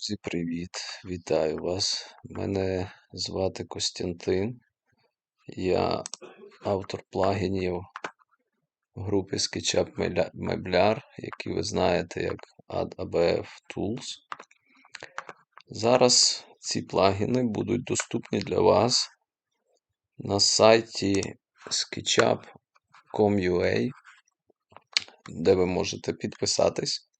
Друзі, привіт! Вітаю вас. Мене звати Костянтин. Я автор плагінів групи SketchUp Meblar, які ви знаєте як ABF Tools. Зараз ці плагіни будуть доступні для вас на сайті sketchup.com.ua, де ви можете підписатись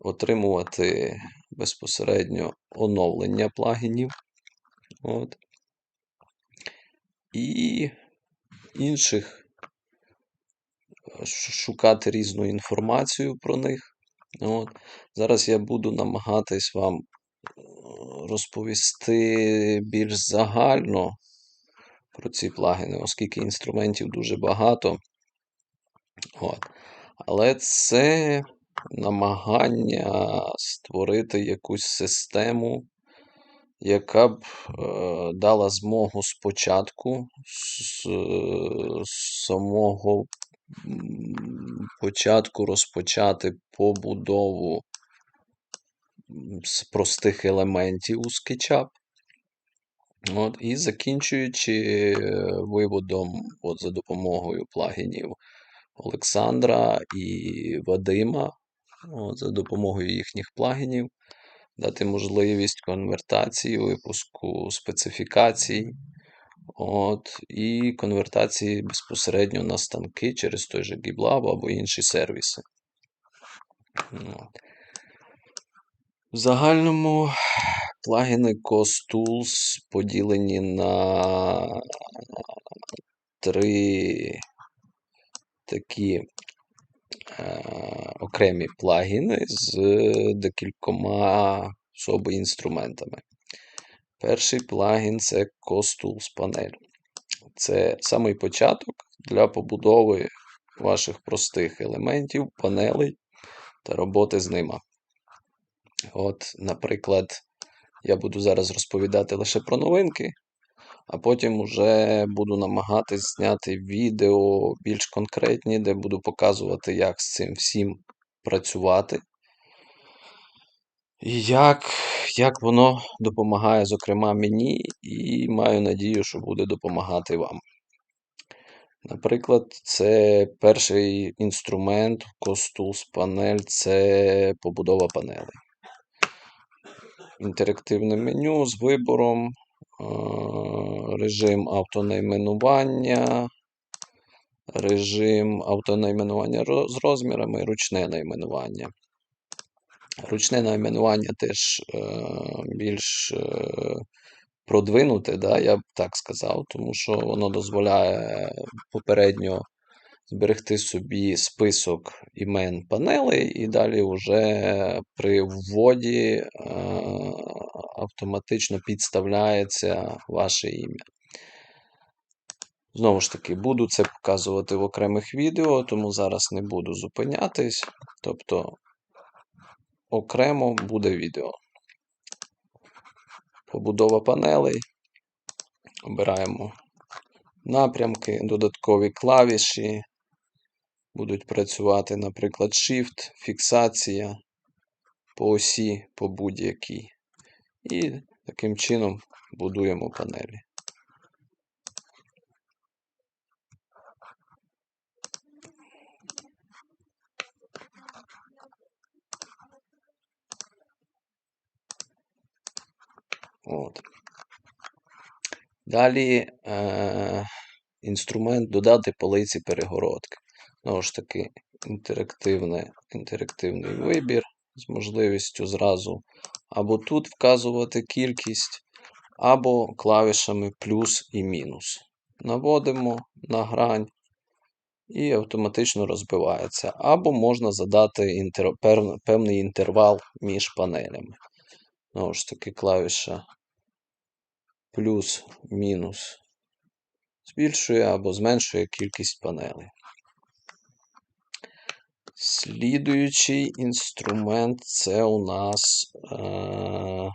отримувати безпосередньо оновлення плагінів. От. І інших шукати різну інформацію про них. От. Зараз я буду намагатись вам розповісти більш загально про ці плагіни, оскільки інструментів дуже багато. От. Але це намагання створити якусь систему, яка б е, дала змогу спочатку з, з самого початку розпочати побудову з простих елементів у SketchUp. От, І закінчуючи виводом от, за допомогою плагінів Олександра і Вадима за допомогою їхніх плагінів, дати можливість конвертації, випуску специфікацій от, і конвертації безпосередньо на станки через той же GitLab або інші сервіси. В загальному плагіни CostTools поділені на три такі окремі плагіни з декількома особи інструментами. Перший плагін це CostTools Panel. Це самий початок для побудови ваших простих елементів, панелей та роботи з ними. От, Наприклад, я буду зараз розповідати лише про новинки, а потім вже буду намагатись зняти відео більш конкретні, де буду показувати, як з цим всім працювати. І як як воно допомагає, зокрема, мені, і маю надію, що буде допомагати вам. Наприклад, це перший інструмент CostTools панель це побудова панелей. Інтерактивне меню з вибором режим автонайменування, режим автонайменування з розмірами, ручне найменування. Ручне найменування теж е, більш е, продвинуте, да, я б так сказав, тому що воно дозволяє попередньо зберегти собі список імен панелей, і далі вже при вводі е, автоматично підставляється ваше ім'я. Знову ж таки, буду це показувати в окремих відео, тому зараз не буду зупинятись. Тобто, окремо буде відео. Побудова панелей. Обираємо напрямки, додаткові клавіші. Будуть працювати, наприклад, Shift, фіксація по осі по будь-якій. І таким чином будуємо панелі. От. Далі е, інструмент додати полиці перегородки. Знову ж таки, інтерактивний вибір з можливістю зразу або тут вказувати кількість, або клавішами плюс і мінус. Наводимо на грань і автоматично розбивається. Або можна задати інтер... певний інтервал між панелями. Знову ж таки, клавіша плюс-мінус збільшує або зменшує кількість панелей. Слідуючий інструмент це у нас е,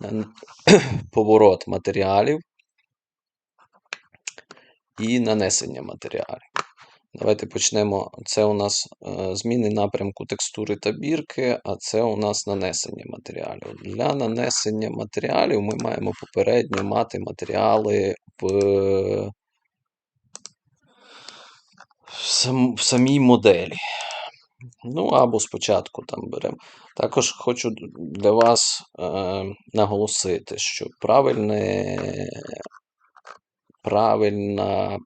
поворот матеріалів і нанесення матеріалів. Давайте почнемо. Це у нас е, зміни напрямку текстури та бірки, а це у нас нанесення матеріалів. Для нанесення матеріалів ми маємо попередньо мати матеріали в, сам, в самій моделі. Ну, або спочатку там беремо. Також хочу для вас е, наголосити, що правильне, правильна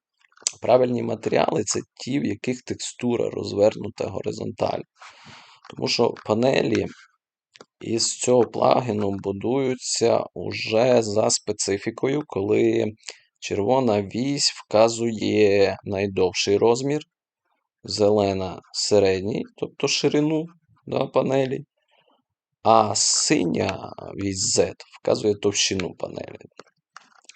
Правильні матеріали це ті, в яких текстура розвернута горизонтально. Тому що панелі із цього плагіну будуються уже за специфікою, коли червона вісь вказує найдовший розмір, зелена середній, тобто ширину да, панелі, а синя вісь Z вказує товщину панелі.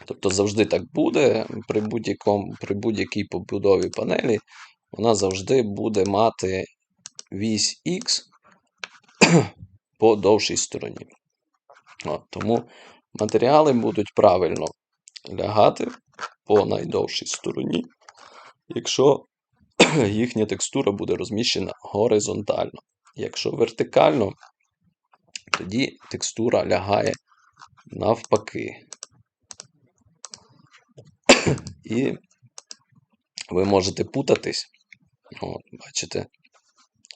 Тобто завжди так буде при будь-якому, при будь-якій побудові панелі, вона завжди буде мати вісь X по довшій стороні. От, Тому матеріали будуть правильно лягати по найдовшій стороні, якщо їхня текстура буде розміщена горизонтально. Якщо вертикально, тоді текстура лягає навпаки. І ви можете путатись, от, бачите,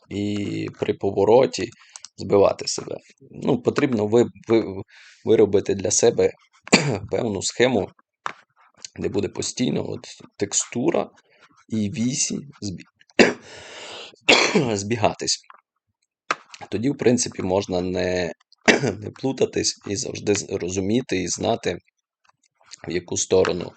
і при повороті збивати себе. Ну, Потрібно ви, ви, виробити для себе певну схему, де буде постійно от, текстура і вісі збі... збігатись. Тоді, в принципі, можна не, не плутатись і завжди розуміти і знати, в яку сторону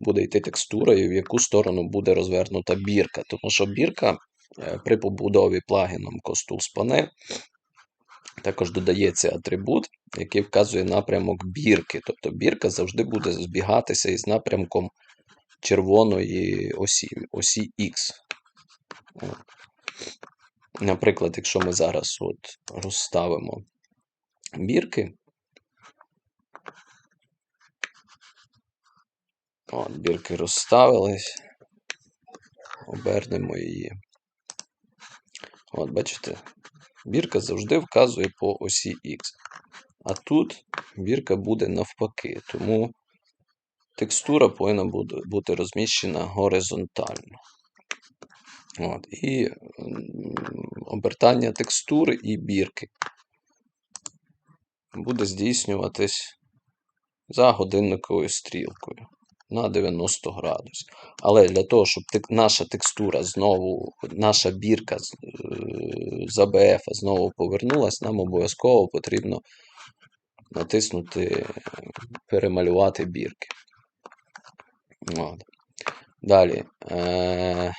буде йти текстура і в яку сторону буде розвернута бірка. Тому що бірка е, при побудові плагіном Costools Panel також додається атрибут, який вказує напрямок бірки. Тобто бірка завжди буде збігатися із напрямком червоної осі, осі X. Наприклад, якщо ми зараз от розставимо бірки, От, бірки розставились. Обернемо її. От, бачите, бірка завжди вказує по осі Х. А тут бірка буде навпаки, тому текстура повинна бути розміщена горизонтально. От, І обертання текстури і бірки буде здійснюватись за годинниковою стрілкою на 90 градусів. Але для того, щоб наша текстура знову, наша бірка з, е, АБФ знову повернулась, нам обов'язково потрібно натиснути перемалювати бірки. От. Далі. Е-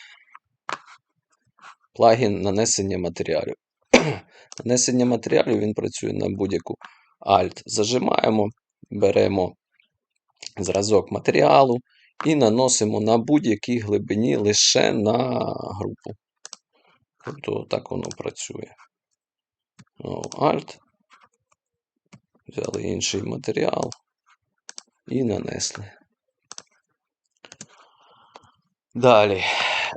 Плагін нанесення матеріалів. Нанесення матеріалів він працює на будь-яку Alt. Зажимаємо, беремо зразок матеріалу і наносимо на будь-якій глибині лише на групу. Тобто так воно працює. Alt. Взяли інший матеріал і нанесли. Далі.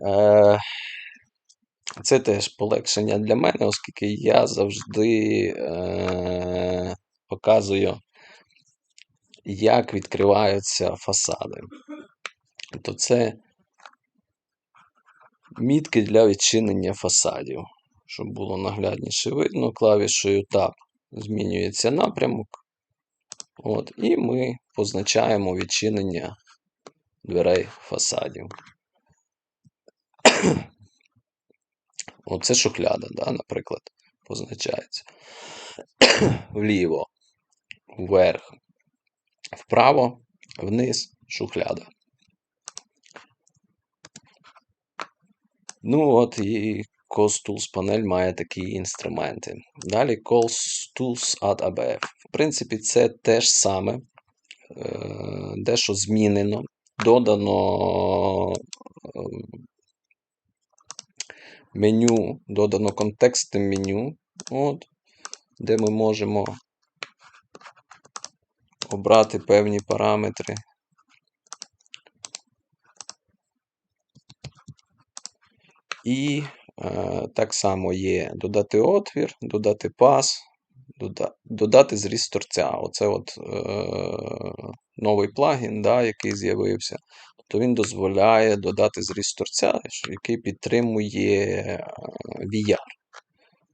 Е, це теж полегшення для мене, оскільки я завжди е, показую як відкриваються фасади. То це мітки для відчинення фасадів. Щоб було наглядніше видно, клавішою Tab змінюється напрямок. От, І ми позначаємо відчинення дверей фасадів. Оце шухляда, да, наприклад, позначається. Вліво, вверх, вправо, вниз, шухляда. Ну от і COS панель має такі інструменти. Далі COS Tools Add ABF. В принципі, це те ж саме, е, дещо змінено, додано е, меню, додано контекстне меню, от, де ми можемо обрати певні параметри. І е, так само є додати отвір, додати пас, дода- додати зріст торця. Оце от е, новий плагін, да, який з'явився. То він дозволяє додати зріст торця, який підтримує е, VR.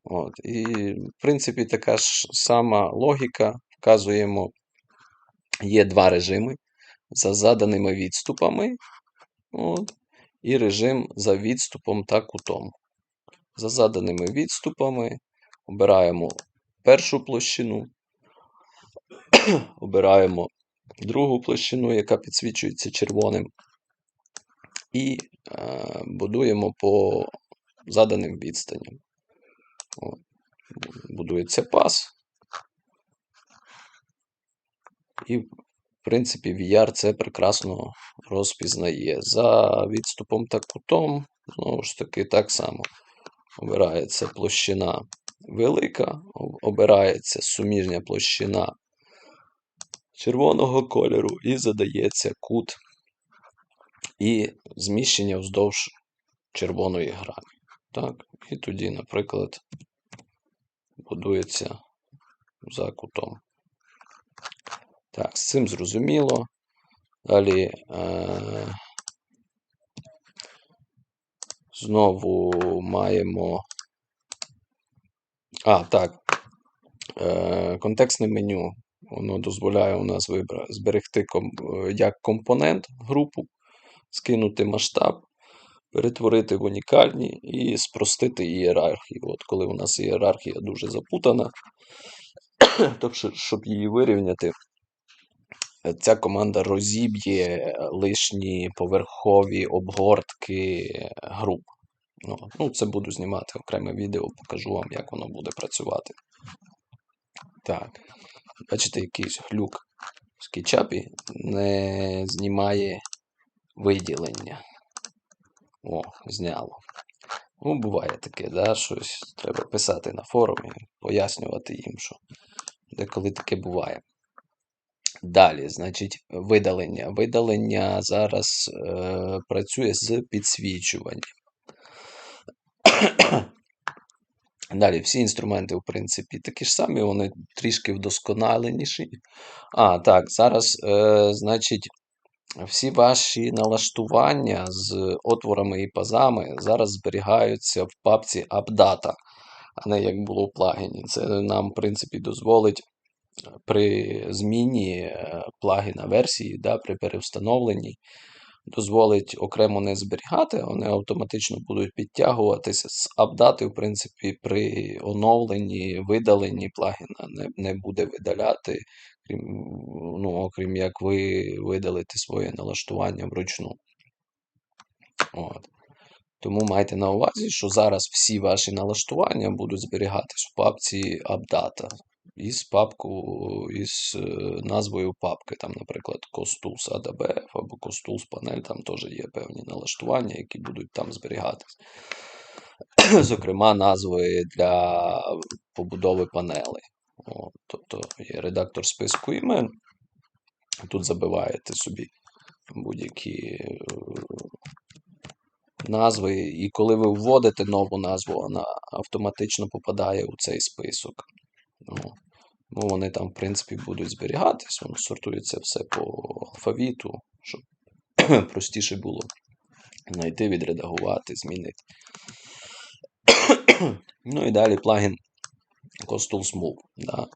От. І, в принципі, така ж сама логіка. Вказуємо, є два режими за заданими відступами. От, і режим за відступом та кутом. За заданими відступами обираємо першу площину, обираємо другу площину, яка підсвічується червоним, і е, будуємо по заданим відстаням. От. Будується пас. І, в принципі, VR це прекрасно розпізнає. За відступом та кутом, знову ж таки, так само. Обирається площина велика, обирається суміжня площина червоного кольору і задається кут і зміщення вздовж червоної грані. Так, і тоді, наприклад, будується за кутом. Так, з цим зрозуміло. Далі е, знову маємо. А, так. Е, контекстне меню. Воно дозволяє у нас вибра- зберегти ком, е, як компонент групу, скинути масштаб, перетворити в унікальні і спростити ієрархію. От коли у нас ієрархія дуже запутана, то щоб- її вирівняти, ця команда розіб'є лишні поверхові обгортки груп. Ну, ну, це буду знімати окреме відео, покажу вам, як воно буде працювати. Так. Бачите, якийсь глюк в скетчапі не знімає виділення. О, зняло. Ну, буває таке, да, щось треба писати на форумі, пояснювати їм, що деколи таке буває. Далі, значить, видалення. Видалення зараз е, працює з підсвічуванням. Далі, всі інструменти, в принципі, такі ж самі, вони трішки вдосконаленіші. А, так, зараз, е, значить, всі ваші налаштування з отворами і пазами зараз зберігаються в папці AppData, а не як було в плагіні. Це нам, в принципі, дозволить при зміні е, плагіна версії, да, при перевстановленні, дозволить окремо не зберігати, вони автоматично будуть підтягуватися з апдати, в принципі, при оновленні, видаленні плагіна не, не буде видаляти, крім, ну, окрім як ви видалите своє налаштування вручну. От. Тому майте на увазі, що зараз всі ваші налаштування будуть зберігатись в папці AppData із папку, із е, назвою папки, там, наприклад, CostTools ADBF або CostTools Panel, там теж є певні налаштування, які будуть там зберігатись. Зокрема, назви для побудови панелей. О, тобто є редактор списку імен. Тут забиваєте собі будь-які е, назви, і коли ви вводите нову назву, вона автоматично попадає у цей список. Ну, ну, вони там, в принципі, будуть зберігатись, воно сортується все по алфавіту, щоб простіше було знайти, відредагувати, змінити. ну і далі плагін Costools Move. Да.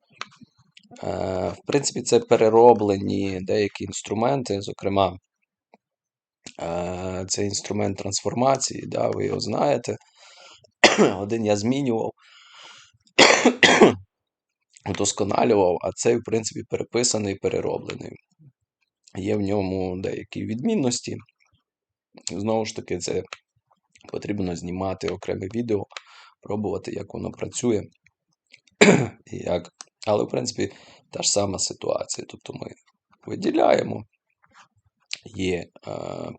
Е, в принципі, це перероблені деякі інструменти, зокрема, е, це інструмент трансформації, да, ви його знаєте. Один я змінював, удосконалював, а цей, в принципі, переписаний і перероблений. Є в ньому деякі відмінності. Знову ж таки, це потрібно знімати окреме відео, пробувати, як воно працює. як... Але, в принципі, та ж сама ситуація. Тобто ми виділяємо, є е,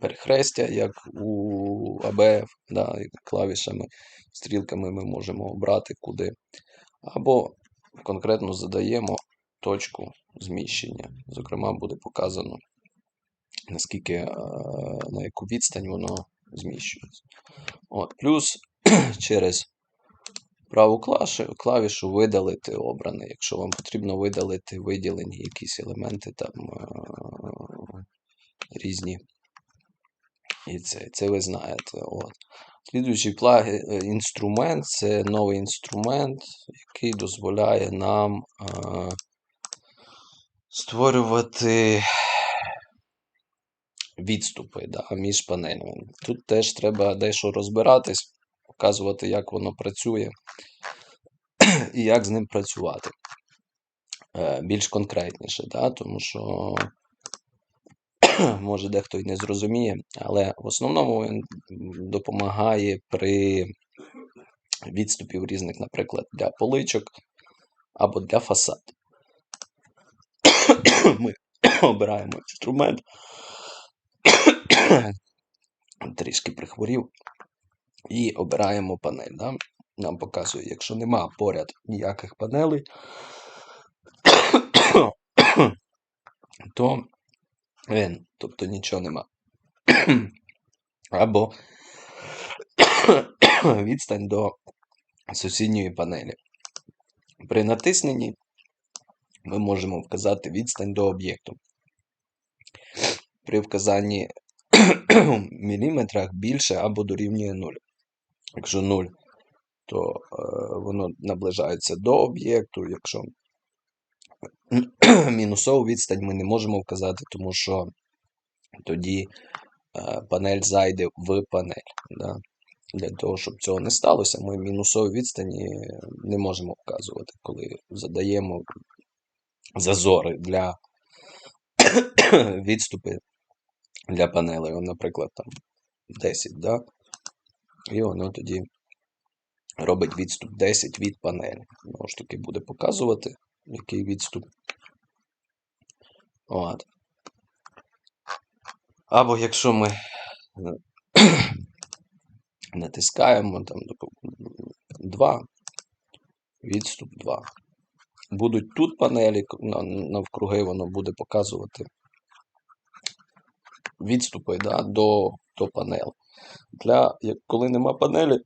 перехрестя, як у АБФ, да, клавішами, стрілками ми можемо обрати куди. Або конкретно задаємо точку зміщення. Зокрема, буде показано, наскільки, е, на яку відстань воно зміщується. От, плюс через праву клавішу, видалити обране, якщо вам потрібно видалити виділені якісь елементи там е, різні. І це, це ви знаєте. От. Слідуючий плагі, е, інструмент це новий інструмент, який дозволяє нам е, створювати відступи да, між панелями. Тут теж треба дещо розбиратись, показувати, як воно працює і як з ним працювати. Е, більш конкретніше, да, тому що може дехто й не зрозуміє, але в основному він допомагає при відступів різних, наприклад, для поличок або для фасад. Ми обираємо інструмент, трішки прихворів, і обираємо панель. Да? Нам показує, якщо нема поряд ніяких панелей, то він, тобто нічого нема. Або відстань до сусідньої панелі. При натисненні ми можемо вказати відстань до об'єкту. При вказанні в міліметрах більше або дорівнює 0. Якщо 0, то е, воно наближається до об'єкту. Якщо мінусову відстань ми не можемо вказати, тому що тоді е, панель зайде в панель. Да? Для того, щоб цього не сталося, ми мінусові відстані не можемо вказувати, коли задаємо зазори для відступи для панелей. Наприклад, там 10, да? і воно тоді робить відступ 10 від панелі. Знову ж таки, буде показувати, який відступ. От. Або якщо ми натискаємо там 2, відступ 2. Будуть тут панелі, навкруги воно буде показувати відступи да, до, до панел. Для, коли нема панелі,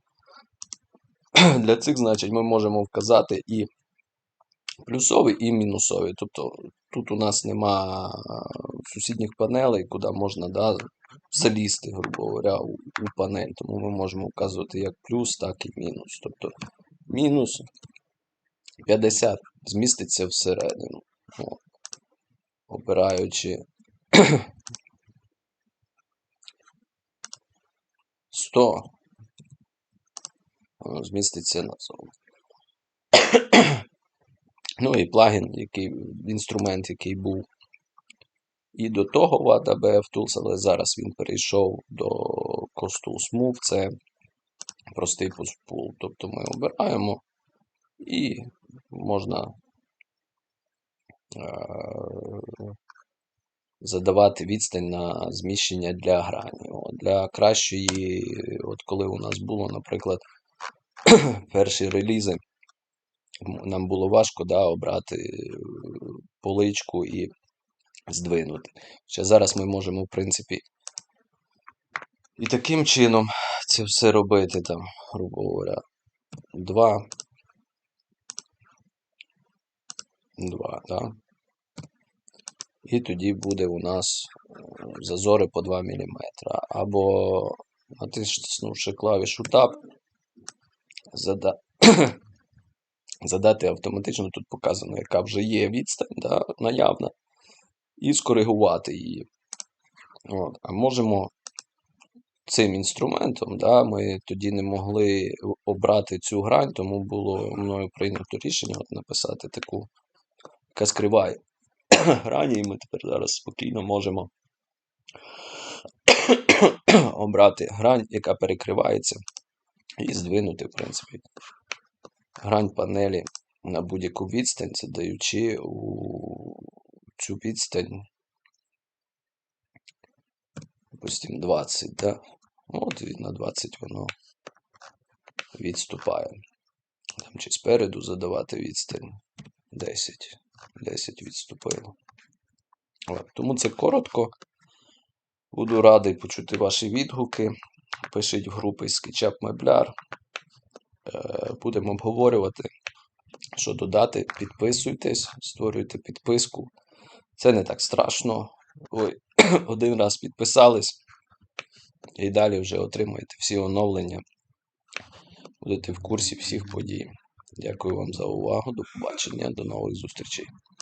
для цих значень ми можемо вказати і плюсові, і мінусові. Тобто тут у нас нема сусідніх панелей, куди можна да, залізти, грубо говоря, у, у панель. Тому ми можемо вказувати як плюс, так і мінус. Тобто мінус 50 зміститься всередину. О, обираючи 100, воно зміститься назовні. Ну і плагін, який, інструмент, який був і до того в ADBF Tools, але зараз він перейшов до Cost Smooth, це простий пул. Тобто ми обираємо і можна е, задавати відстань на зміщення для грані. Для кращої, от коли у нас було, наприклад, перші релізи, нам було важко да, обрати е, поличку і здвинути. Ще зараз ми можемо, в принципі, і таким чином це все робити, там, грубо говоря, 2. 2, да? І тоді буде у нас е, зазори по 2 мм. Або натиснувши клавішу Tab, зада... задати автоматично, тут показано, яка вже є відстань да, наявна, і скоригувати її. От. А можемо цим інструментом, да, ми тоді не могли обрати цю грань, тому було мною прийнято рішення от написати таку, яка скриває грані, і ми тепер зараз спокійно можемо обрати грань, яка перекривається, і здвинути, в принципі, грань панелі на будь-яку відстань, задаючи у цю відстань, допустим, 20, да? От і на 20 воно відступає. Там чи спереду задавати відстань 10. 10 відступило. Тому це коротко. Буду радий почути ваші відгуки. пишіть в групи SketchUp Мебляр. Е, Будемо обговорювати, що додати. Підписуйтесь, створюйте підписку. Це не так страшно. Ви один раз підписались і далі вже отримуєте всі оновлення. Будете в курсі всіх подій. Дякую вам за увагу. До побачення, до нових зустрічей.